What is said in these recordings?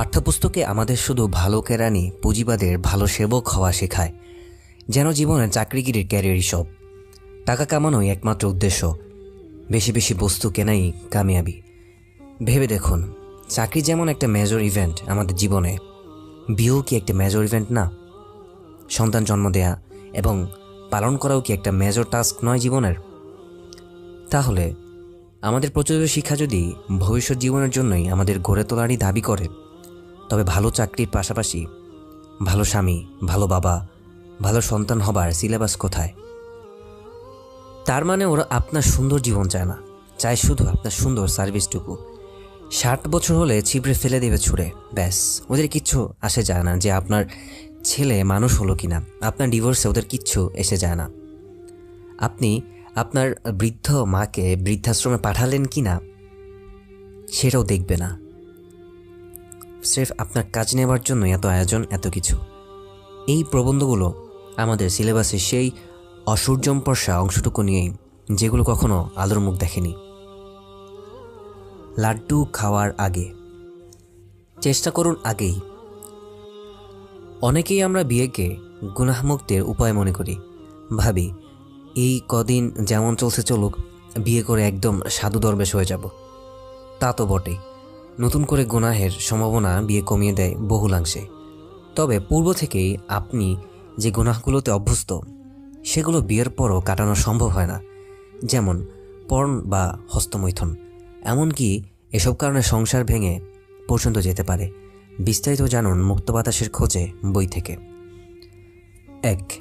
পাঠ্যপুস্তকে আমাদের শুধু ভালো কেরানি, পুঁজিবাদের ভালো সেবক হওয়া শেখায়, যেন জীবনে চাকরিগিরির ক্যারিয়ারই সব টাকা কামানোই একমাত্র উদ্দেশ্য। বেশি বেশি বস্তু কেনাই কামিয়াবি। ভেবে দেখুন, চাকরি যেমন একটা মেজর ইভেন্ট আমাদের জীবনে, বিয়েও কি একটা মেজর ইভেন্ট না? সন্তান জন্ম দেয়া এবং পালন করাও কি একটা মেজর টাস্ক নয় জীবনের? তাহলে, আমাদের প্রচলিত শিক্ষা যদি ভবিষ্যৎ জীবনের জন্যই আমাদের গড়ে তোলারই দাবি করে তবে ভালো চাকরির পাশাপাশি ভালো স্বামী, ভালো বাবা, ভালো সন্তান হবার সিলেবাস কোথায়? তার মানে ওরা আপনার সুন্দর জীবন চায় না। চায় শুধু আপনার সুন্দর সার্ভিসটুকু। ষাট বছর হলে ছিপড়ে ফেলে দেবে ছুঁড়ে। ব্যাস, ওদের কিচ্ছু আসে যায় না যে আপনার ছেলে মানুষ হলো কিনা। আপনার ডিভোর্সে ওদের কিচ্ছু এসে যায় না। আপনি আপনার বৃদ্ধ মাকে বৃদ্ধাশ্রমে পাঠালেন কি না সেটাও দেখবে না। স্রেফ আপনার কাজ নেবার জন্য এত আয়োজন, এত কিছু। এই প্রবন্ধগুলো আমাদের সিলেবাসে সেই অসূর্যম্পর্ষা অংশটুকু নিয়েই, যেগুলো কখনো আলোর মুখ দেখেনি। লাড্ডু খাওয়ার আগে। চেষ্টা করুন আগেই। অনেকেই আমরা বিয়েকে গুনাহমুক্তের উপায় মনে করি। ভাবি, এই কদিন যেমন চলছে চলুক, বিয়ে করে একদম সাধু দরবেশ হয়ে যাব। তা তো বটেই। নতুন করে গুনাহের সম্ভাবনা বিয়ে কমিয়ে দেয় বহুলাংশে। তবে পূর্ব থেকেই আপনি যে গুনাহগুলোতে অভ্যস্ত, সেগুলো বিয়ের পরও কাটানো সম্ভব হয় না। যেমন পর্ন বা হস্তমৈথন। এমনকি এসব কারণে সংসার ভেঙে পর্যন্ত যেতে পারে। বিস্তারিত জানুন মুক্ত বাতাসের খোঁজে বই থেকে। এক,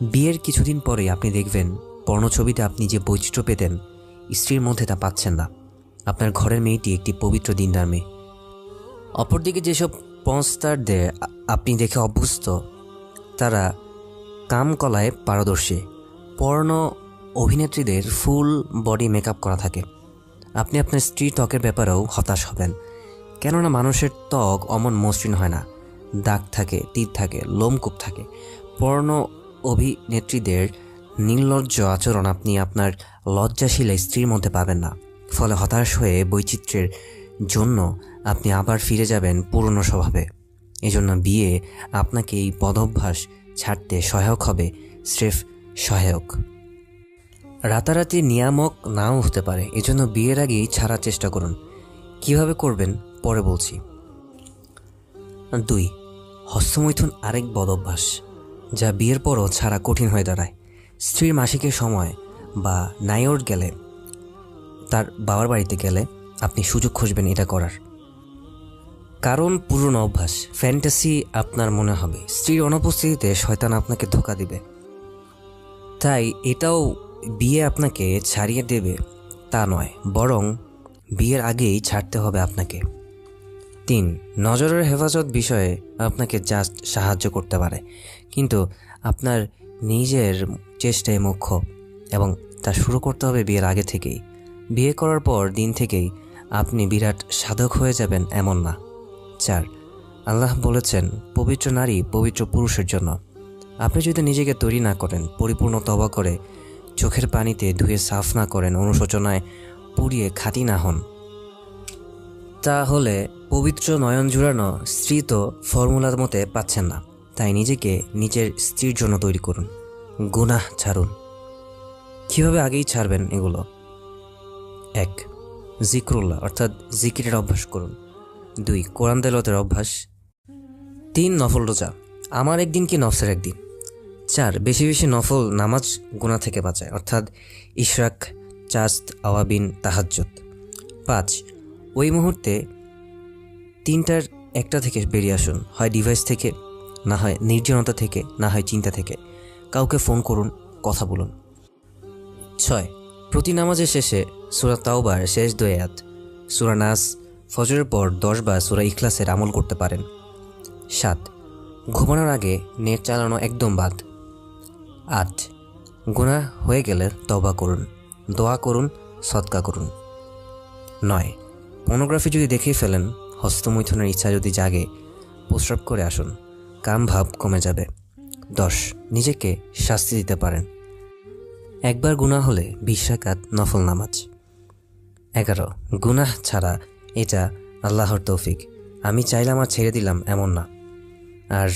বিয়ের কিছুদিন পরে আপনি দেখবেন পর্ণছবিতে আপনি যে বৈচিত্র্য পেতেন, স্ত্রীর মধ্যে তা পাচ্ছেন না। আপনার ঘরের মেয়েটি একটি পবিত্র দিনদার মেয়ে। অপরদিকে যেসব পন্স্টারদের আপনি দেখে অভ্যস্ত, তারা কামকলায় পারদর্শী। পর্ণ অভিনেত্রীদের ফুল বডি মেকআপ করা থাকে। আপনি আপনার স্ত্রী ত্বকের ব্যাপারেও হতাশ হবেন। কেননা মানুষের ত্বক অমন মসৃণ হয় না। দাগ থাকে, তীর থাকে, লোমকূপ থাকে। পর্ণ অভিনেত্রীদের নির্লজ্জ আচরণ আপনি আপনার লজ্জাশীল স্ত্রীর মধ্যে পাবেন না। ফলে হতাশ হয়ে বৈচিত্র্যের জন্য আপনি আবার ফিরে যাবেন পুরনো স্বভাবে। এজন্য বিয়ে আপনাকে এই পদভ্যাস ছাড়তে সহায়ক হবে, স্রেফ সহায়ক। রাতারাতি নিয়ামক নাও হতে পারে, এজন্য বিয়ের আগেই ছাড়ার চেষ্টা করুন। কীভাবে করবেন? পরে বলছি। দুই, হস্তমৈথুন আরেক বদভ্যাস যা বিয়ের পরও ছাড়া কঠিন হয়ে দাঁড়ায়। স্ত্রীর মাসিকের সময় বা নাইওর গেলে তার বাবার বাড়িতে গেলে আপনি সুযোগ খুঁজবেন এটা করার। কারণ পুরনো অভ্যাস ফ্যান্টাসি আপনার মনে হবে। স্ত্রীর অনুপস্থিতিতে শয়তান আপনাকে ধোকা দিবে। তাই এটাও বিয়ে আপনাকে ছাড়িয়ে দেবে, তা নয়, বরং বিয়ের আগেই ছাড়তে হবে আপনাকে। তিন, নজরের হেফাজত বিষয়ে আপনাকে জাস্ট সাহায্য করতে পারে। কিন্তু আপনার নিজের চেষ্টায় মুখ্য এবং তা শুরু করতে হবে বিয়ের আগে থেকেই। বিয়ে করার পর দিন থেকেই আপনি বিরাট সাধক হয়ে যাবেন এমন না। চার, আল্লাহ বলেছেন, পবিত্র নারী পবিত্র পুরুষের জন্য। আপনি যদি নিজেকে তৈরি না করেন, পরিপূর্ণ তবা করে, চোখের পানিতে ধুয়ে সাফ না করেন, অনুশোচনায় পুড়িয়ে খাতি না হন। তাহলে পবিত্র নয়ন জুড়ানো স্ত্রী তো ফর্মুলার মতে পাচ্ছেন না। তাই নিজেকে নিজের স্ত্রীর জন্য তৈরি করুন। গুনাহ ছাড়ুন। কীভাবে আগেই ছাড়বেন এগুলো? এক, জিক্রুল্লাহ, অর্থাৎ জিকিরের অভ্যাস করুন। দুই, কোরআন তেলতের অভ্যাস। তিন, নফল রোজা। আমার একদিন কি নফসের একদিন? চার, বেশি বেশি নফল নামাজ গুণা থেকে বাঁচায়, অর্থাৎ ইশরাক, চাস্ত, আওয়াবিন তাহাজ্জত পাঁচ, ওই মুহূর্তে তিনটার একটা থেকে বেরিয়ে আসুন, হয় ডিভাইস থেকে, না হয় নির্জনতা থেকে, না হয় চিন্তা থেকে। কাউকে ফোন করুন, কথা বলুন। ছয় প্রতি নামাজের শেষে সুরা তাওবার শেষ দোয়াত সুরা নাস, ফজরের পর দশ বার সুরা ইখলাসের আমল করতে পারেন। সাত, ঘুমানোর আগে নেট চালানো একদম বাদ। আট গুণা হয়ে গেলে তবা করুন, দোয়া করুন সৎকা করুন। নয় পর্নোগ্রাফি যদি দেখেই ফেলেন, হস্তমৈথুনের ইচ্ছা যদি জাগে, প্রস্রাব করে আসুন, কাম ভাব কমে যাবে। দশ, নিজেকে শাস্তি দিতে পারেন। একবার গুনাহ হলে বিশ্বাকাত নফল নামাজ। এগারো, গুনাহ ছাড়া এটা আল্লাহর তৌফিক। আমি চাইলাম আর ছেড়ে দিলাম এমন না। আর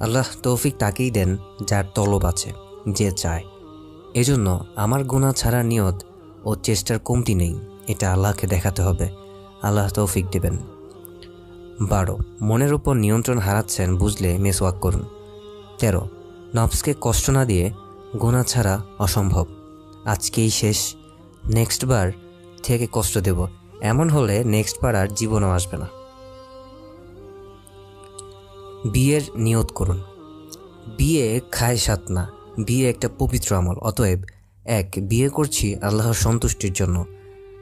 আল্লাহ তৌফিক তাকেই দেন যার তলব আছে, যে চায়। এজন্য আমার গুণা ছাড়ার নিয়ত ও চেষ্টার কমতি নেই, এটা আল্লাহকে দেখাতে হবে। আল্লাহ তৌফিক দেবেন। বারো, মনের উপর নিয়ন্ত্রণ হারাচ্ছেন বুঝলে মেসওয়াক করুন। তেরো, নফসকে কষ্ট না দিয়ে গুণা ছাড়া অসম্ভব। আজকেই শেষ। নেক্সট বার থেকে কষ্ট দেব। এমন হলে নেক্সট বার আর জীবনও আসবে না। বিয়ের নিয়ত করুন। বিয়ে খায় সাত না। বিয়ে একটা পবিত্র আমল। অতএব, এক, বিয়ে করছি আল্লাহর সন্তুষ্টির জন্য,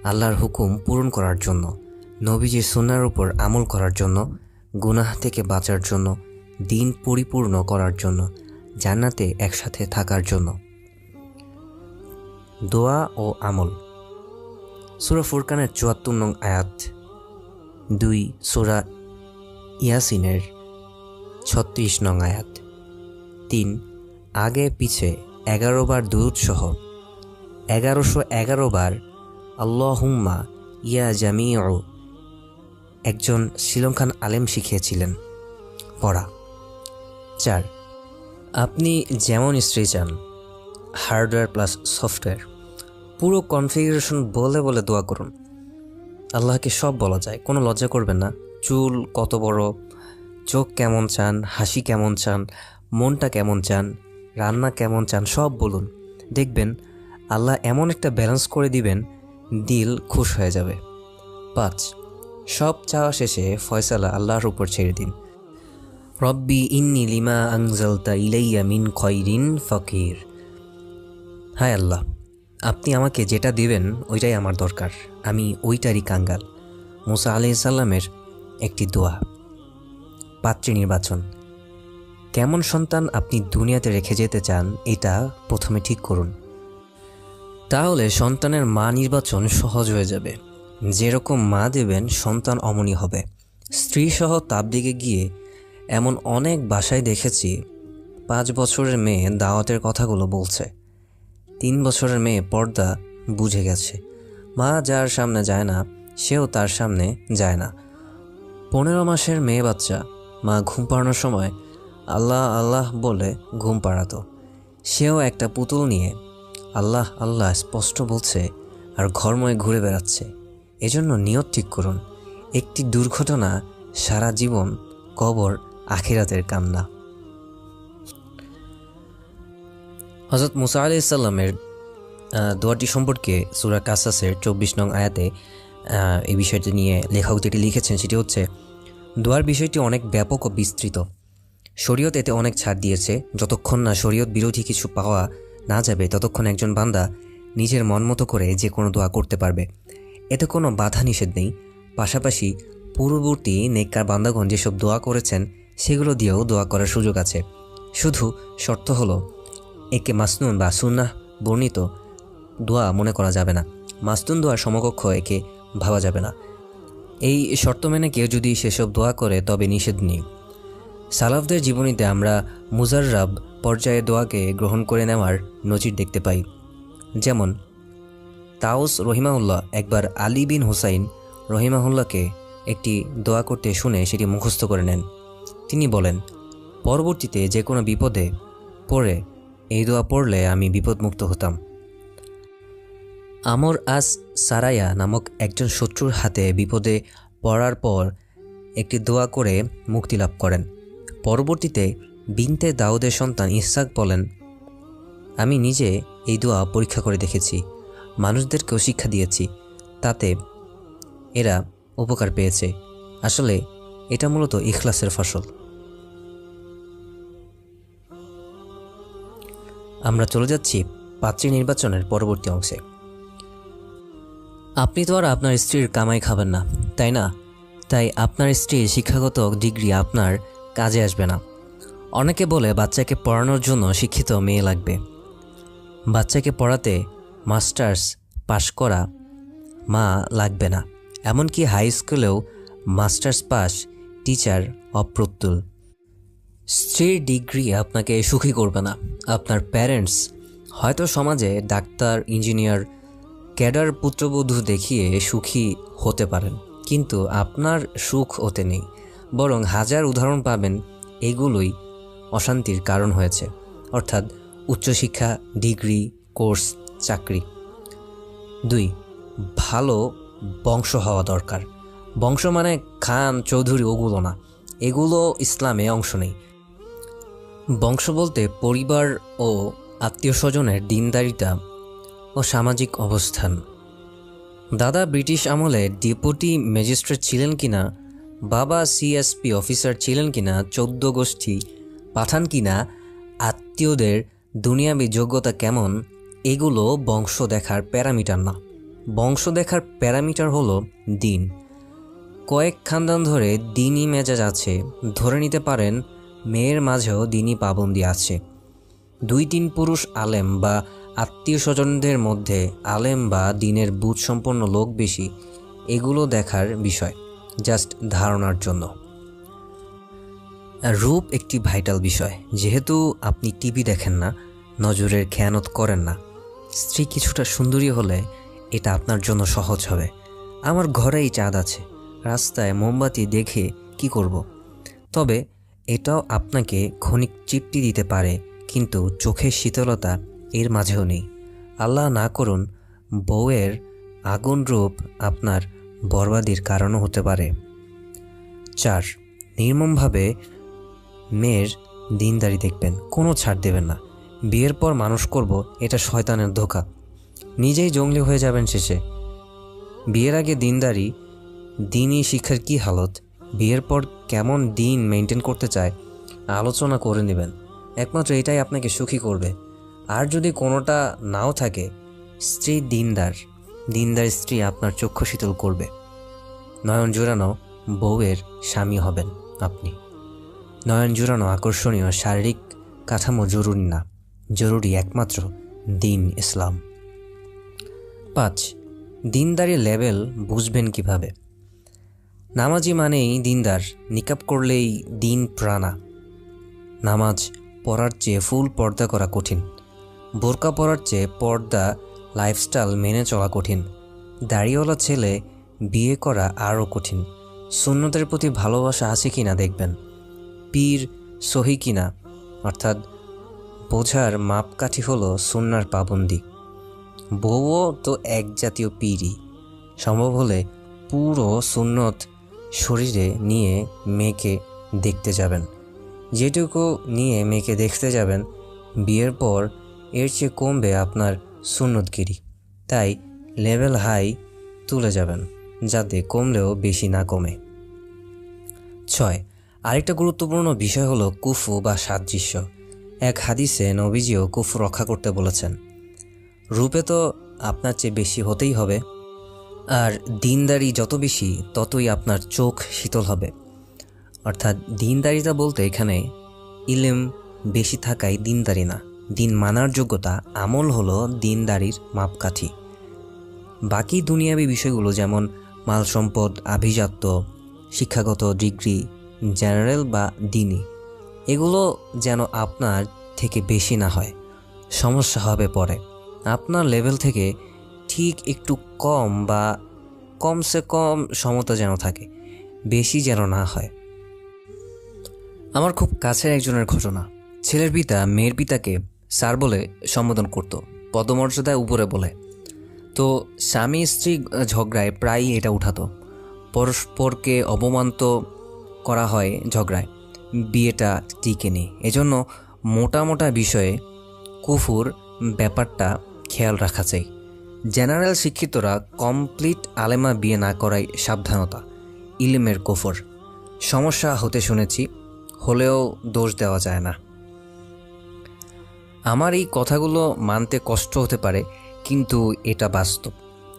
আল্লাহর হুকুম পূরণ করার জন্য, নবীজির সুনার উপর আমল করার জন্য, গুনাহ থেকে বাঁচার জন্য, দিন পরিপূর্ণ করার জন্য জান্নাতে একসাথে থাকার জন্য। দোয়া ও আমল। সুরা ফুরকানের চুয়াত্তর নং আয়াত, দুই সুরা ইয়াসিনের ছত্রিশ নং আয়াত, তিন আগে পিছে এগারো বার দুরুৎসহ এগারোশো এগারো বার আল্লাহুম্মা ইয়া জামিউ, একজন শ্রীলঙ্কান আলেম শিখিয়েছিলেন। পড়া। চার আপনি যেমন স্ত্রী চান, হার্ডওয়্যার প্লাস সফটওয়্যার, পুরো কনফিগারেশন বলে বলে দোয়া করুন। আল্লাহকে সব বলা যায়, কোনো লজ্জা করবেন না। চুল কত বড়, চোখ কেমন চান, হাসি কেমন চান, মনটা কেমন চান, রান্না কেমন চান, সব বলুন। দেখবেন, আল্লাহ এমন একটা ব্যালেন্স করে দিবেন, দিল খুশ হয়ে যাবে। পাঁচ, সব চাওয়া শেষে ফয়সালা আল্লাহর উপর ছেড়ে দিন। রব্বি ইন্নি লিমা আংজালতা ইলাইয়া মিন খয়রিন ফকির। হায় আল্লাহ, আপনি আমাকে যেটা দেবেন ওইটাই আমার দরকার, আমি ওইটারই কাঙ্গাল। মুসা আলাইসাল্লামের একটি দোয়া। পাত্রী নির্বাচন। কেমন সন্তান আপনি দুনিয়াতে রেখে যেতে চান, এটা প্রথমে ঠিক করুন। তাহলে সন্তানের মা নির্বাচন সহজ হয়ে যাবে। যেরকম মা দেবেন, সন্তান অমনি হবে। স্ত্রী স্ত্রীসহ তাবদিকে গিয়ে এমন অনেক বাসায় দেখেছি, পাঁচ বছরের মেয়ে দাওয়াতের কথাগুলো বলছে। তিন বছরের মেয়ে পর্দা বুঝে গেছে। মা যার সামনে যায় না, সেও তার সামনে যায় না। পনেরো মাসের মেয়ে বাচ্চা, মা ঘুম পাড়ানোর সময় আল্লাহ আল্লাহ বলে ঘুম পাড়াতো। সেও একটা পুতুল নিয়ে আল্লাহ আল্লাহ স্পষ্ট বলছে আর ঘরময় ঘুরে বেড়াচ্ছে। এজন্য নিয়ত ঠিক করুন, একটি দুর্ঘটনা সারা জীবন কবর আখিরাতের কান্না। হজরত মুসা আলি ইসাল্লামের দোয়াটি সম্পর্কে সুরা কাসাসের চব্বিশ নং আয়াতে এই বিষয়টি নিয়ে লেখক যেটি লিখেছেন সেটি হচ্ছে, দোয়ার বিষয়টি অনেক ব্যাপক ও বিস্তৃত। শরীয়ত এতে অনেক ছাড় দিয়েছে। যতক্ষণ না শরীয়ত বিরোধী কিছু পাওয়া না যাবে, ততক্ষণ একজন বান্দা নিজের মন মতো করে যে কোনো দোয়া করতে পারবে। এতে কোনো বাধা নিষেধ নেই। পাশাপাশি পূর্ববর্তী নেককার বান্দাগণ যেসব দোয়া করেছেন সেগুলো দিয়েও দোয়া করার সুযোগ আছে। শুধু শর্ত হলো, একে মাসনুন বা সুন্নাহ বর্ণিত দোয়া মনে করা যাবে না। মাসনুন দোয়ার সমকক্ষ একে ভাবা যাবে না। এই শর্ত মেনে কেউ যদি সেসব দোয়া করে, তবে নিষেধ নেই। সালাফদের জীবনীতে আমরা মুজাররাব পর্যায়ে দোয়াকে গ্রহণ করে নেওয়ার নজির দেখতে পাই। যেমন তাউস রহিমাউল্লাহ একবার আলী বিন হুসাইন রহিমাহুল্লাহকে একটি দোয়া করতে শুনে সেটি মুখস্থ করে নেন। তিনি বলেন, পরবর্তীতে যে কোনো বিপদে পড়ে এই দোয়া পড়লে আমি বিপদমুক্ত হতাম। আমর আস সারায়া নামক একজন শত্রুর হাতে বিপদে পড়ার পর একটি দোয়া করে মুক্তি লাভ করেন। পরবর্তীতে বিনতে দাউদের সন্তান ইসাক বলেন, আমি নিজে এই দোয়া পরীক্ষা করে দেখেছি, মানুষদেরকেও শিক্ষা দিয়েছি, তাতে এরা উপকার পেয়েছে। আসলে এটা মূলত ইখলাসের ফসল। আমরা চলে যাচ্ছি পাত্রী নির্বাচনের পরবর্তী অংশে। আপনি তো আর আপনার স্ত্রীর কামাই খাবেন না, তাই না? তাই আপনার স্ত্রীর শিক্ষাগত ডিগ্রি আপনার কাজে আসবে না। অনেকে বলে বাচ্চাকে পড়ানোর জন্য শিক্ষিত মেয়ে লাগবে। বাচ্চাকে পড়াতে মাস্টার্স পাশ করা মা লাগবে না। এমনকি হাই স্কুলেও মাস্টার্স পাস টিচার অপ্রতুল। স্ত্রীর ডিগ্রি আপনাকে সুখী করবে না। আপনার প্যারেন্টস, হয়তো সমাজে ডাক্তার, ইঞ্জিনিয়ার, ক্যাডার পুত্রবধূ দেখিয়ে সুখী হতে পারেন। কিন্তু আপনার সুখ হতে নেই। বরং হাজার উদাহরণ পাবেন, এগুলোই অশান্তির কারণ হয়েছে। অর্থাৎ উচ্চশিক্ষা, ডিগ্রি, কোর্স, চাকরি। দুই, ভালো বংশ হওয়া দরকার। বংশ মানে খান, চৌধুরী ওগুলো না। এগুলো ইসলামে অংশ নেই। বংশ বলতে পরিবার ও আত্মীয় স্বজনের দিনদারিতা ও সামাজিক অবস্থান। দাদা ব্রিটিশ আমলে ডেপুটি ম্যাজিস্ট্রেট ছিলেন কিনা, বাবা সিএসপি অফিসার ছিলেন কিনা, চৌদ্দ গোষ্ঠী পাঠান কিনা, আত্মীয়দের দুনিয়াবি যোগ্যতা কেমন, এগুলো বংশ দেখার প্যারামিটার না। বংশ দেখার প্যারামিটার হলো দিন। কয়েক খানদান ধরে দিনই মেজাজ আছে। ধরে নিতে পারেন, মেয়ের মাঝেও দিনই পাবন্দি আছে। দুই তিন পুরুষ আলেম বা আত্মীয় স্বজনদের মধ্যে আলেম বা দিনের বুধ সম্পন্ন লোক বেশি, এগুলো দেখার বিষয়, জাস্ট ধারণার জন্য। রূপ একটি ভাইটাল বিষয়, যেহেতু আপনি টিভি দেখেন না, নজরের খেয়ানত করেন না। স্ত্রী কিছুটা সুন্দরী হলে এটা আপনার জন্য সহজ হবে। আমার ঘরেই চাঁদ আছে। রাস্তায় মোমবাতি দেখে কি করব। তবে এটাও আপনাকে ক্ষণিক তৃপ্তি দিতে পারে, কিন্তু চোখের শীতলতা এর মাঝেও নেই। আল্লাহ না করুন, বউয়ের আগুন রূপ আপনার বরবাদির কারণও হতে পারে। চার, নির্মমভাবে মেয়ের দিনদারি দেখবেন, কোনো ছাড় দেবেন না। বিয়ের পর মানুষ করব, এটা শয়তানের ধোকা। নিজেই জঙ্গলি হয়ে যাবেন শেষে। বিয়ের আগে দিনদারি দিনই শিক্ষার কি হালত? বিয়ের পর কেমন দিন মেনটেন করতে চায়? আলোচনা করে নেবেন। একমাত্র এটাই আপনাকে সুখী করবে। আর যদি কোনোটা নাও থাকে, স্ত্রী দিনদার। দিনদার স্ত্রী আপনার চক্ষু শীতল করবে। নয়ন জোরানো বউয়ের স্বামী হবেন আপনি। নয়ন জোরানো আকর্ষণীয় শারীরিক কাঠামো জরুরি না। জরুরি একমাত্র দিন ইসলাম। পাঁচ, দিনদারি লেভেল বুঝবেন কীভাবে? নামাজি মানেই দিনদার নিকাপ করলেই দিন প্রাণা। নামাজ পড়ার চেয়ে ফুল পর্দা করা কঠিন। বোরকা পরার চেয়ে পর্দা, লাইফস্টাইল মেনে চলা কঠিন। দাড়িওয়ালা ছেলে, বিয়ে করা আরও কঠিন। সুন্নতের প্রতি ভালোবাসা আছে কিনা দেখবেন। পীর সহি কিনা? অর্থাৎ বোঝার মাপকাঠি হলো সুন্নার পাবন্দি। বউও তো এক জাতীয় পীরই। সম্ভব হলে পুরো সুন্নত শরীরে নিয়ে মেয়েকে দেখতে যাবেন। যেটুকু নিয়ে মেয়েকে দেখতে যাবেন, বিয়ের পর এর চেয়ে কমবে আপনার সুন্নতগিরি। তাই লেভেল হাই তুলে যাবেন, যাতে কমলেও বেশি না কমে। ছয়, আরেকটা গুরুত্বপূর্ণ বিষয় হলো কুফু বা সাদৃশ্য। এক হাদিসে নবীজিও কুফু রক্ষা করতে বলেছেন, রূপে তো আপনার চেয়ে বেশি হতেই হবে। আর দিনদারি যত বেশি, ততই আপনার চোখ শীতল হবে। অর্থাৎ দিনদারিতা বলতে এখানে ইলেম বেশি থাকাই দিনদারি না। দিন মানার যোগ্যতা আমল হলো দিনদারির মাপকাঠি। বাকি দুনিয়াবি বিষয়গুলো যেমন মাল সম্পদ আভিজাত্য, শিক্ষাগত ডিগ্রি, জেনারেল বা দিনই, এগুলো যেন আপনার থেকে বেশি না হয়। সমস্যা হবে পরে। আপনার লেভেল থেকে ঠিক একটু কম বা কমসে কম সমতা যেন থাকে, বেশি যেন না হয়। আমার খুব কাছের একজনের ঘটনা। ছেলের পিতা মেয়ের পিতাকে স্যার বলে সম্বোধন করত পদমর্যাদায় উপরে বলে। তো স্বামী স্ত্রী ঝগড়ায় প্রায়ই এটা উঠাতো। পরস্পরকে অপমান তো করা হয় ঝগড়ায়, বিয়েটা টিকে নেই। এজন্য মোটা মোটা বিষয়ে কুফুর ব্যাপারটা খেয়াল রাখা চাই। জেনারেল শিক্ষিতরা কমপ্লিট আলেমা বিয়ে না করাই সাবধানতা। ইলিমের কুফর। সমস্যা হতে শুনেছি, হলেও দোষ দেওয়া যায় না। আমার এই কথাগুলো মানতে কষ্ট হতে পারে, কিন্তু এটা বাস্তব।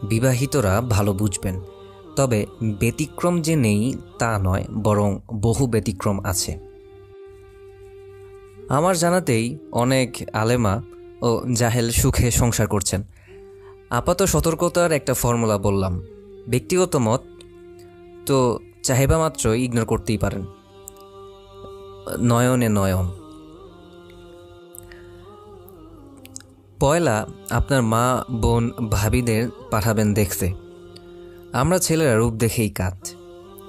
বিবাহিতরা ভালো বুঝবেন। তবে ব্যতিক্রম যে নেই তা নয়, বরং বহু ব্যতিক্রম আছে। আমার জানাতেই অনেক আলেমা ও জাহেল সুখে সংসার করছেন। আপাত সতর্কতার একটা ফর্মুলা বললাম। ব্যক্তিগত মত, তো চাহিবা মাত্র ইগনোর করতেই পারেন। নয়নে নয়ন। পয়লা, আপনার মা, বোন, ভাবিদের পাঠাবেন দেখতে। আমরা ছেলেরা রূপ দেখেই কাজ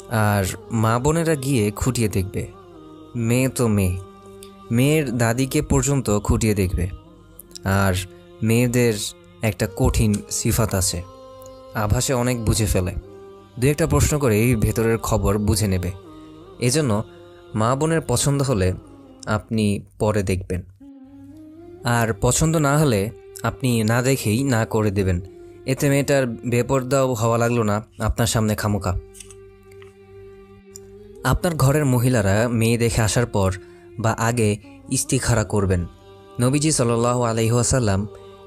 আর মা বোনেরা গিয়ে খুঁটিয়ে দেখবে। মেয়ে তো মেয়ে। মেয়ের দাদিকে পর্যন্ত খুঁটিয়ে দেখবে। আর মেয়েদের একটা কঠিন সিফাত আছে। আভাসে অনেক বুঝে ফেলে। দু একটা প্রশ্ন করে এই ভেতরের খবর বুঝে নেবে। এজন্য মা বোনের পছন্দ হলে আপনি পরে দেখবেন। আর পছন্দ না হলে আপনি না দেখেই না করে দেবেন। এতে মেয়েটার বেপরদাও হওয়া লাগল না আপনার সামনে খামোকা আপনার ঘরের মহিলারা মেয়ে দেখে আসার পর বা আগে ইস্তিখারা করবেন। নবীজি সাল্লাহ আলহিহাসাল্লাম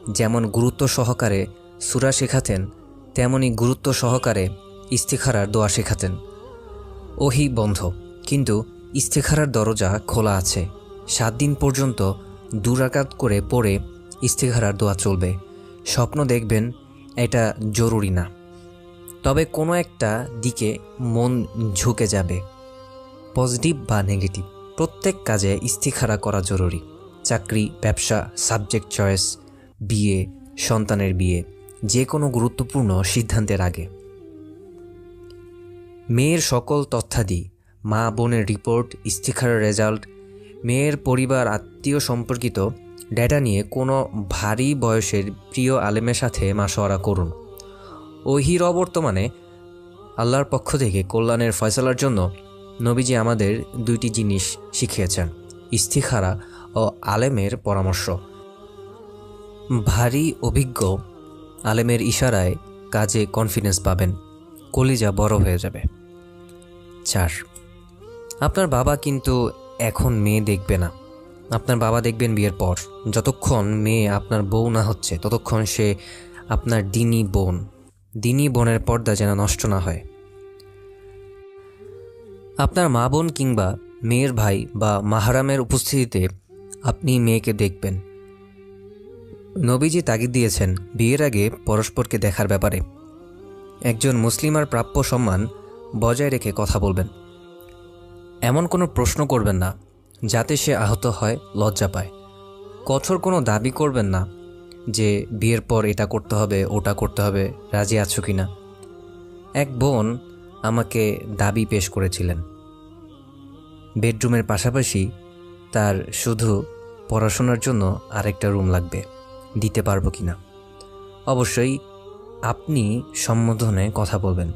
যেমন গুরুত্ব সহকারে সুরা শেখাতেন, তেমনি গুরুত্ব সহকারে ইস্তিখারার দোয়া শেখাতেন। ওহি বন্ধ, কিন্তু ইস্তেখারার দরজা খোলা আছে। সাত দিন পর্যন্ত দুরাকাত করে পড়ে ইস্তেখারার দোয়া চলবে। স্বপ্ন দেখবেন, এটা জরুরি না। তবে কোনো একটা দিকে মন ঝুঁকে যাবে। পজিটিভ বা নেগেটিভ, প্রত্যেক কাজে ইস্তিখারা করা জরুরি। চাকরি, ব্যবসা, সাবজেক্ট চয়েস বিয়ে, সন্তানের বিয়ে, যে কোনো গুরুত্বপূর্ণ সিদ্ধান্তের আগে। মেয়ের সকল তথ্যাদি, মা বোনের রিপোর্ট, ইস্তিখারের রেজাল্ট, মেয়ের পরিবার, আত্মীয় সম্পর্কিত ডেটা নিয়ে কোনো ভারী বয়সের প্রিয় আলেমের সাথে মাসোয়ারা করুন। ওহির অবর্তমানে আল্লাহর পক্ষ থেকে কল্যাণের ফয়সলার জন্য নবীজি আমাদের দুইটি জিনিস শিখিয়েছেন, ইস্তিখারা ও আলেমের পরামর্শ। ভারী অভিজ্ঞ আলেমের ইশারায় কাজে কনফিডেন্স পাবেন। কলিজা বড় হয়ে যাবে। চার, আপনার বাবা কিন্তু এখন মেয়ে দেখবে না। আপনার বাবা দেখবেন বিয়ের পর। যতক্ষণ মেয়ে আপনার বউ না হচ্ছে, ততক্ষণ সে আপনার দিনী বোন। দিনী বোনের পর্দা যেন নষ্ট না হয়। আপনার মা বোন কিংবা মেয়ের ভাই বা মাহারামের উপস্থিতিতে আপনি মেয়েকে দেখবেন। নবীজি তাগিদ দিয়েছেন বিয়ের আগে পরস্পরকে দেখার ব্যাপারে। একজন মুসলিমার প্রাপ্য সম্মান বজায় রেখে কথা বলবেন। এমন কোনো প্রশ্ন করবেন না, যাতে সে আহত হয়, লজ্জা পায়। কঠোর কোনো দাবি করবেন না যে বিয়ের পর এটা করতে হবে, ওটা করতে হবে, রাজি আছো কি না এক বোন আমাকে দাবি পেশ করেছিলেন। বেডরুমের পাশাপাশি তার শুধু পড়াশোনার জন্য আরেকটা রুম লাগবে। দিতে পারব কি না অবশ্যই আপনি সম্বোধনে কথা বলবেন।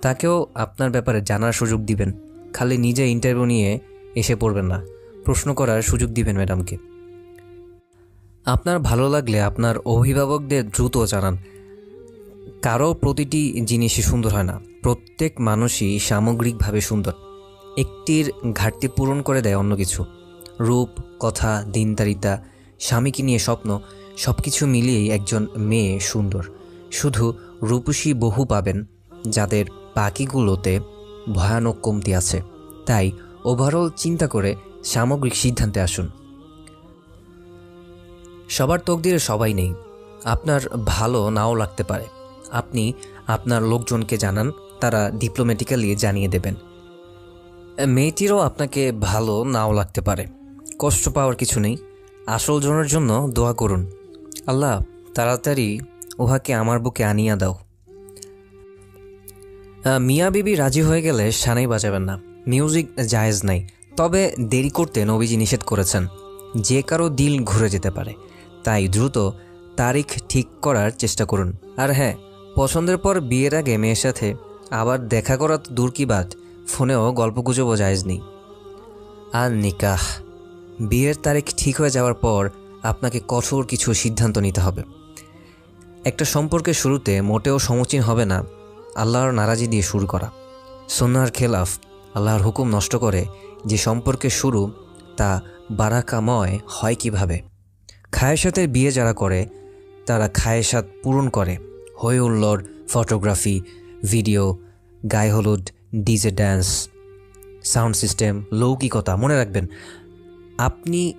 তাকেও আপনার ব্যাপারে জানার সুযোগ দিবেন। খালি নিজে ইন্টারভিউ নিয়ে এসে পড়বেন না। প্রশ্ন করার সুযোগ দিবেন ম্যাডামকে। আপনার ভালো লাগলে আপনার অভিভাবকদের দ্রুত জানান। কারও প্রতিটি জিনিসই সুন্দর হয় না। প্রত্যেক মানুষই সামগ্রিকভাবে সুন্দর। একটির ঘাটতি পূরণ করে দেয় অন্য কিছু। রূপ, কথা দিনদারিতা স্বামীকে নিয়ে স্বপ্ন সব কিছু মিলিয়েই একজন মেয়ে সুন্দর। শুধু রূপসী বহু পাবেন, যাদের বাকিগুলোতে ভয়ানক কমতি আছে। তাই ওভারঅল চিন্তা করে সামগ্রিক সিদ্ধান্তে আসুন। সবার তকদিরে সবাই নেই। আপনার ভালো নাও লাগতে পারে। আপনি আপনার লোকজনকে জানান, তারা ডিপ্লোম্যাটিক্যালি জানিয়ে দেবেন। মেয়েটিরও আপনাকে ভালো নাও লাগতে পারে। কষ্ট পাওয়ার কিছু নেই। আসল জনের জন্য দোয়া করুন। আল্লাহ, তাড়াতাড়ি উহাকে আমার বুকে আনিয়া দাও। মিয়া বিবি রাজি হয়ে গেলে সানাই বাজাবেন না। মিউজিক জায়েজ নাই। তবে দেরি করতে নবীজি নিষেধ করেছেন, যে কারও দিল ঘুরে যেতে পারে। তাই দ্রুত তারিখ ঠিক করার চেষ্টা করুন। আর হ্যাঁ পছন্দের পর বিয়ের আগে মেয়ের সাথে আবার দেখা করা দূর কি বাদ ফোনেও গল্পগুজবও জায়েজ নেই। আর নিকাহ বিয়ের তারিখ ঠিক হয়ে যাওয়ার পর আপনাকে কঠোর কিছু সিদ্ধান্ত নিতে হবে। একটা সম্পর্কের শুরুতে মোটেও সমুচীন হবে না আল্লাহর নারাজি দিয়ে শুরু করা। সন্ন্যার খেলাফ আল্লাহর হুকুম নষ্ট করে যে সম্পর্কের শুরু তা বারাকাময় হয় কীভাবে? খায়েসাতের বিয়ে যারা করে, তারা খায়েসাত পূরণ করে। হই হুল্লোড় ফটোগ্রাফি, ভিডিও, গায়ে হলুদ, ডিজে ড্যান্স সাউন্ড সিস্টেম, লৌকিকতা, মনে রাখবেন আপনি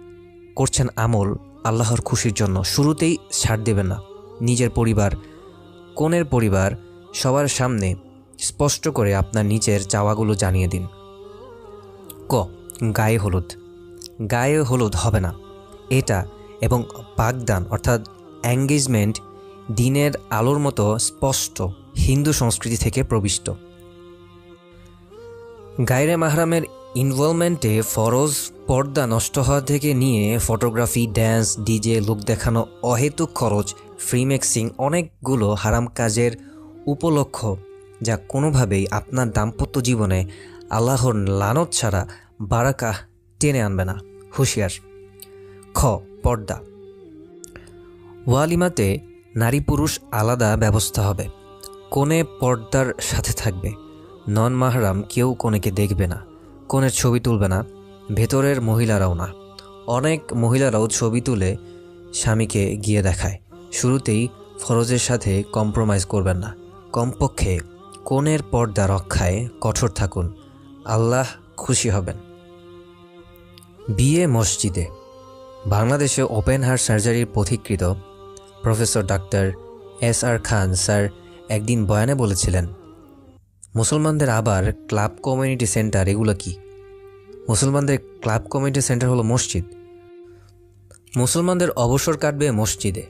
করছেন আমল আল্লাহর খুশির জন্য। শুরুতেই ছাড় দেবেন না। নিজের পরিবার, কোনের পরিবার, সবার সামনে স্পষ্ট করে আপনার নিচের চাওয়াগুলো জানিয়ে দিন। ক, গায়ে হলুদ। গায়ে হলুদ হবে না। এটা এবং পাকদান অর্থাৎ অ্যাঙ্গেজমেন্ট দিনের আলোর মতো স্পষ্ট হিন্দু সংস্কৃতি থেকে প্রবিষ্ট। গায়রে মাহরামের ইনভলভমেন্টে ফরজ পর্দা নষ্ট হওয়া থেকে নিয়ে ফটোগ্রাফি, ড্যান্স, ডিজে, লুক দেখানো অহেতুক খরচ, ফ্রিমেক্সিং অনেকগুলো হারাম কাজের উপলক্ষ যা কোনোভাবেই আপনার দাম্পত্য জীবনে আল্লাহর লানত ছাড়া বারাকা টেনে আনবে না। হুঁশিয়ার। খ, পর্দা। ওয়ালিমাতে নারী পুরুষ আলাদা ব্যবস্থা হবে। কোণে পর্দার সাথে থাকবে। নন মাহরাম কেউ কোনেকে দেখবে না। কোণের ছবি তুলবে না। ভেতরের মহিলারাও না। অনেক মহিলারাও ছবি তুলে স্বামীকে গিয়ে দেখায়। শুরুতেই ফরজের সাথে কম্প্রোমাইজ করবেন না। কমপক্ষে কোণের পর্দা রক্ষায় কঠোর থাকুন। আল্লাহ খুশি হবেন। বিয়ে মসজিদে। বাংলাদেশে ওপেন হার্ট সার্জারির পথিকৃত professor doctor S R Khan sir একদিন বয়ানে বলেছিলেন, মুসলমানদের আবার ক্লাব কমিউনিটি সেন্টার এগুলো কি? মুসলমানদের ক্লাব কমিউনিটি সেন্টার হলো মসজিদ। মুসলমানদের অবসর কাটবে মসজিদে।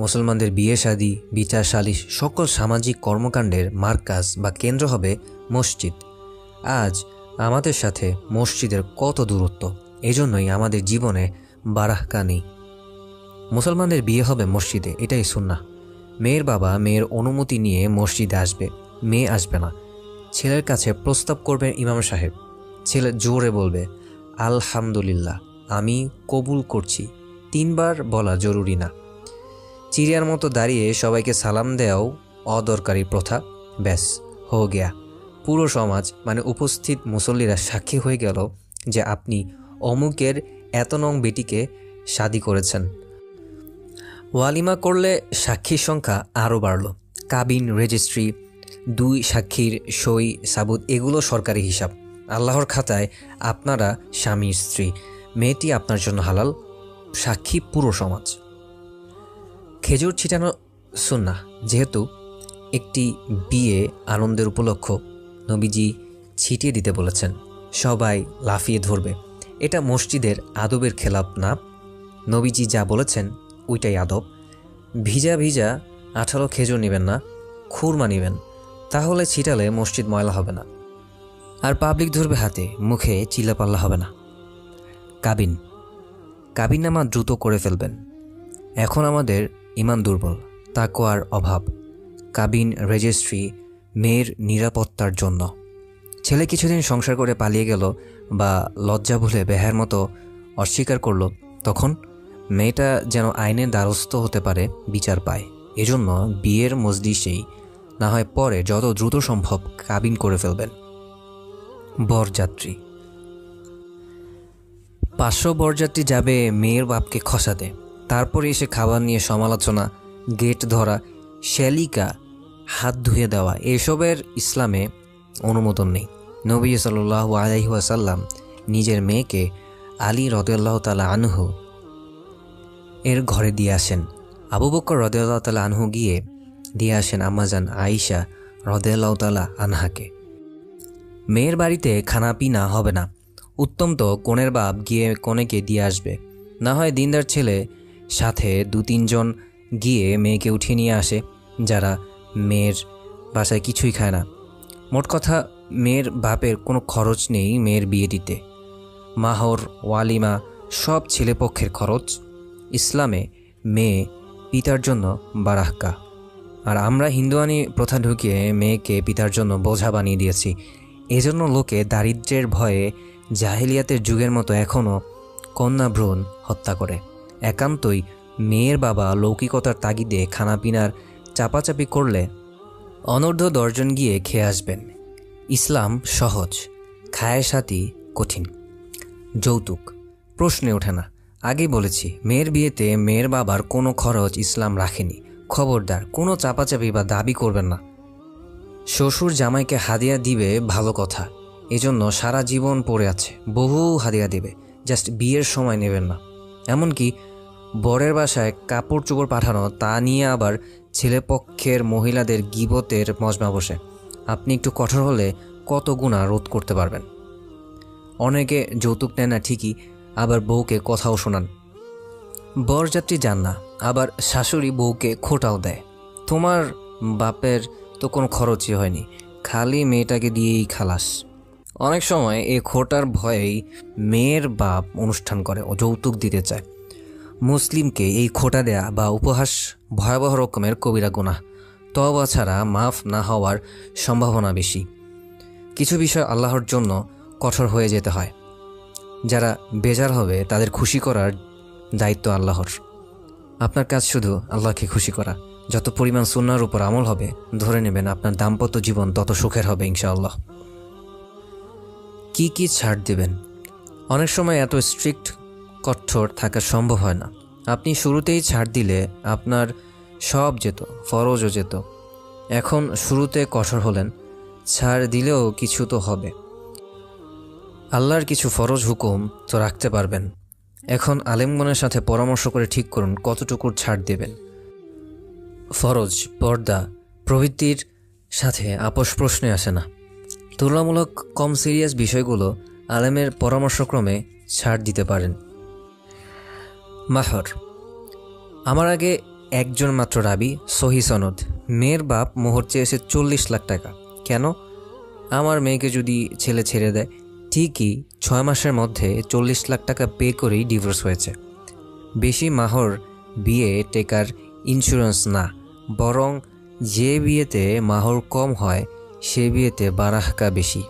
মুসলমানদের বিয়ে শাদী, বিচার সালিশ সকল সামাজিক কর্মকাণ্ডের মার্কাজ বা কেন্দ্র হবে মসজিদ। আজ আমাদের সাথে মসজিদের কত দূরত্ব, এজন্যই আমাদের জীবনে বারাহকা নেই। মুসলমানদের বিয়ে হবে মসজিদে, এটাই সুন্না মেয়ের বাবা মেয়ের অনুমতি নিয়ে মসজিদে আসবে, মেয়ে আসবে না। ছেলের কাছে প্রস্তাব করবেন ইমাম সাহেব। ছেলে জোরে বলবে, আলহামদুলিল্লাহ, আমি কবুল করছি। তিনবার বলা জরুরি না। চিড়িয়ার মতো দাঁড়িয়ে সবাইকে সালাম দেওয়াও অদরকারি প্রথা। ব্যাস, হো গেয়া। পুরো সমাজ মানে উপস্থিত মুসল্লিরা সাক্ষী হয়ে গেল যে আপনি অমুকের এত নং বেটিকে শাদি করেছেন। ওয়ালিমা করলে সাক্ষীর সংখ্যা আরও বাড়ল। কাবিন, রেজিস্ট্রি, দুই সাক্ষীর সই, সাবুত, এগুলো সরকারি হিসাব। আল্লাহর খাতায় আপনারা স্বামী, স্ত্রী, মেয়েটি আপনার জন্য হালাল, সাক্ষী পুরো সমাজ। খেজুর ছিটানো সুন্না যেহেতু একটি বিয়ে আনন্দের উপলক্ষ, নবীজি ছিটিয়ে দিতে বলেছেন, সবাই লাফিয়ে ধরবে। এটা মসজিদের আদবের খেলাপ না। নবীজি যা বলেছেন, ওইটাই আদব। ভিজা ভিজা আঠালো খেজুর নেবেন না, খুরমা নেবেন, তাহলে ছিটালে মসজিদ ময়লা হবে না। আর পাবলিক ধরবে হাতে, মুখে চিল্লাপাল্লা হবে না। কাবিন। কাবিননামা দ্রুত করে ফেলবেন। এখন আমাদের ইমান দুর্বল তাকোয়ার অভাব। কাবিন রেজিস্ট্রি, মেয়ের নিরাপত্তার জন্য। ছেলে কিছুদিন সংসার করে পালিয়ে গেল বা লজ্জা ভুলে বেহার মতো অস্বীকার করল, তখন মেয়েটা যেন আইনের দ্বারস্থ হতে পারে, বিচার পায়। এজন্য বিয়ের মজলিসেই না হয় পরে যত দ্রুত সম্ভব কাবিন করে ফেলবেন। বরযাত্রী। পাঁচশো বরযাত্রী যাবে মেয়ের বাপকে খসাতে। তারপরে এসে খাবার নিয়ে সমালোচনা, গেট ধরা, শ্যালিকা, হাত ধুয়ে দেওয়া, এসবের ইসলামে অনুমোদন নেই। নবী সাল্লাহ আলহিহাসাল্লাম নিজের মেয়েকে আলী রদুল্লাহ তালা আনহু এর ঘরে দিয়ে আসেন। আবু বক্কর রদেল্লাহ তালা আনহু গিয়ে দিয়ে আসেন আম্মাজান আয়েশা রদেল্লাহ তালা আনহাকে। মেয়ের বাড়িতে খানা পিনা হবে না। উত্তম তো কনের বাপ গিয়ে কনেকে দিয়ে আসবে। না হয় দিনদার ছেলে সাথে দু তিনজন গিয়ে মেয়েকে উঠিয়ে নিয়ে আসে, যারা মেয়ের বাসায় কিছুই খায় না। মোট কথা, মেয়ের বাপের কোনো খরচ নেই মেয়ের বিয়ে দিতে। মাহর, ওয়ালিমা সব ছেলেপক্ষের খরচ। ইসলামে মেয়ে পিতার জন্য বারাহকা। আর আমরা হিন্দুয়ানি প্রথা ঢুকিয়ে মেয়েকে পিতার জন্য বোঝা বানিয়ে দিয়েছি। এজন্য লোকে দারিদ্র্যের ভয়ে জাহেলিয়াতের যুগের মতো এখনও কন্যা ভ্রূণ হত্যা করে। একান্তই মেয়ের বাবা লৌকিকতার তাগিদে খানাপিনার চাপাচাপি করলে অনর্ধ্ব দর্জন গিয়ে খেয়ে আসবেন। ইসলাম সহজ, খায়ের সাথী কঠিন। যৌতুক, প্রশ্নে ওঠে না। আগে বলেছি, মেয়ের বিয়েতে মেয়ের বাবার কোনো খরচ ইসলাম রাখেনি। খবরদার, কোনো চাপাচাপি বা দাবি করবেন না। শ্বশুর জামাইকে হাদিয়া দিবে ভালো কথা। এজন্য সারা জীবন পড়ে আছে, বহু হাদিয়া দেবে, জাস্ট বিয়ের সময় নেবেন না। এমনকি বরের বাসায় কাপড় চোপড় পাঠানো, তা নিয়ে আবার ছেলেপক্ষের মহিলাদের গিবতের মজমা বসে। আপনি একটু কঠোর হলে কত গুণা রোধ করতে পারবেন। অনেকে যৌতুক নেয় না ঠিকই, আবার বউকে কথাও শোনান। বরযাত্রী যান না, আবার শাশুড়ি বউকে খোটাও দেয়। তোমার বাপের তো কোনো খরচই হয়নি। খালি মেয়েটাকে দিয়েই খালাস। অনেক সময় এই খোটার ভয়েই মেয়ের বাপ অনুষ্ঠান করে যৌতুক দিতে চায়। মুসলিমকে এই খোটা দেয়া বা উপহাস ভয়াবহ রকমের কবিরা গুনাহ। তবা ছাড়া মাফ না হওয়ার সম্ভাবনা বেশি। কিছু বিষয় আল্লাহর জন্য কঠোর হয়ে যেতে হয়। যারা বেজার হবে তাদের খুশি করার দায়িত্ব আল্লাহর। আপনার কাজ শুধু আল্লাহকে খুশি করা। যত পরিমাণ সুন্নার উপর আমল হবে, ধরে নেবেন আপনার দাম্পত্য জীবন তত সুখের হবে, ইনশাআল্লাহ। কি কি ছাড় দেবেন? অনেক সময় এত স্ট্রিক্ট কঠোর থাকা সম্ভব হয় না। আপনি শুরুতেই ছাড় দিলে আপনার সব যেত, ফরজও যেত। এখন শুরুতে কঠোর হলেন, ছাড় দিলেও কিছু তো হবে। আল্লাহর কিছু ফরজ হুকুম তো রাখতে পারবেন। এখন আলেমগণের সাথে পরামর্শ করে ঠিক করুন কতটুকুর ছাড় দেবেন। ফরজ, পর্দা প্রভৃতির সাথে আপোষ প্রশ্নে আসে না। তুলনামূলক কম সিরিয়াস বিষয়গুলো আলেমের পরামর্শক্রমে ছাড় দিতে পারেন। মাহর, আমার আগে একজন মাত্র রাবি, সহি সনদ। মেয়ের বাপ মোহর চেয়েছে চল্লিশ লাখ টাকা। কেন? আমার মেয়েকে যদি ছেলে ছেড়ে দেয়, ঠিকই ছয় মাসের মধ্যে চল্লিশ লাখ টাকা পে করেই ডিভোর্স হয়েছে। বেশি মাহর বিয়ে টেকার ইন্স্যুরেন্স না, বরং যে বিয়েতে মাহর কম হয়, সে বিয়েতে বারাহকা বেশি।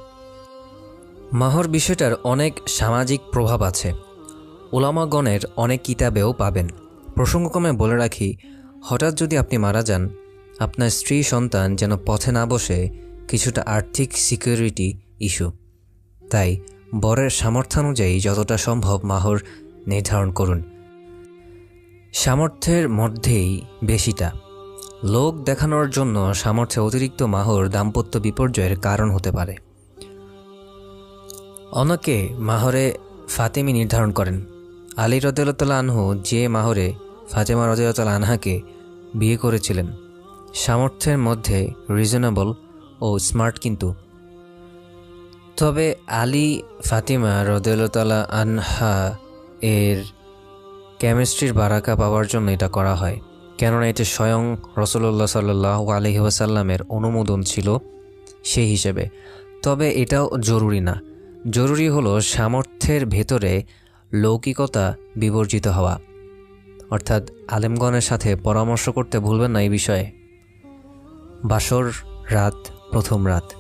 মাহর বিষয়টার অনেক সামাজিক প্রভাব আছে। ওলামাগণের অনেক কিতাবেও পাবেন। প্রসঙ্গক্রমে বলে রাখি, হঠাৎ যদি আপনি মারা যান, আপনার স্ত্রী সন্তান যেন পথে না বসে কিছুটা আর্থিক সিকিউরিটি ইস্যু। তাই বরের সামর্থ্যানুযায়ী যতটা সম্ভব মাহর নির্ধারণ করুন। সামর্থ্যের মধ্যেই বেশিটা। লোক দেখানোর জন্য সামর্থ্যে অতিরিক্ত মাহর দাম্পত্য বিপর্যয়ের কারণ হতে পারে। অনেকে মাহরে ফাতেমি নির্ধারণ করেন। আলী রদেলতাল আনহু যে মাহরে ফাতেমা রদেলতাল আনহাকে বিয়ে করেছিলেন। সামর্থ্যের মধ্যে রিজনেবল ও স্মার্ট কিন্তু। তবে আলী ফাতিমা রদেলতালা আনহা এর কেমিস্ট্রির বারাকা পাওয়ার জন্য এটা করা হয়, কেননা এতে স্বয়ং রসল্লা সাল্লাহ আলহি ওয়াসাল্লামের অনুমোদন ছিল সেই হিসেবে। তবে এটাও জরুরি না। জরুরি হলো সামর্থ্যের ভেতরে লৌকিকতা বিবর্জিত হওয়া। অর্থাৎ আলেমগণের সাথে পরামর্শ করতে ভুলবেন না এই বিষয়ে। বাসর রাত, প্রথম রাত।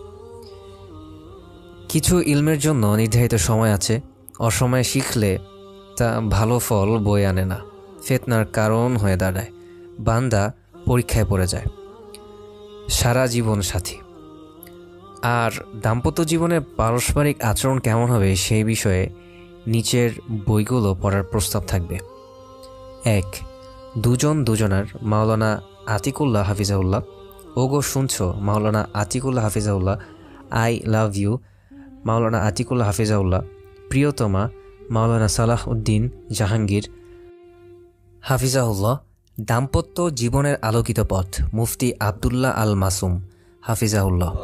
কিছু ইলমের জন্য নির্ধারিত সময় আছে। অসময়ে শিখলে তা ভালো ফল বয়ে আনে না। ফেতনার কারণ হয়ে দাঁড়ায়। বান্দা পরীক্ষায় পড়ে যায়। সারা জীবন সাথী। আর দাম্পত্য জীবনে পারস্পরিক আচরণ কেমন হবে সেই বিষয়ে নিচের বইগুলো পড়ার প্রস্তাব থাকবে। এক, দুজন দুজনার মাওলানা আতিকুল্লাহ হাফিজাউল্লাহ। ওগো, শুনছ? Maulana Atikullah Hafizaullah, I love you. Maulana Atikullah Hafizaullah, প্রিয়তমা মাওলানা সালাহ উদ্দিন জাহাঙ্গীর। হাফিজাউল্লাহ দাম্পত্য জীবনের আলোকিত পথ মুফতি আবদুল্লাহ আল মাসুম। হাফিজাউল্লাহ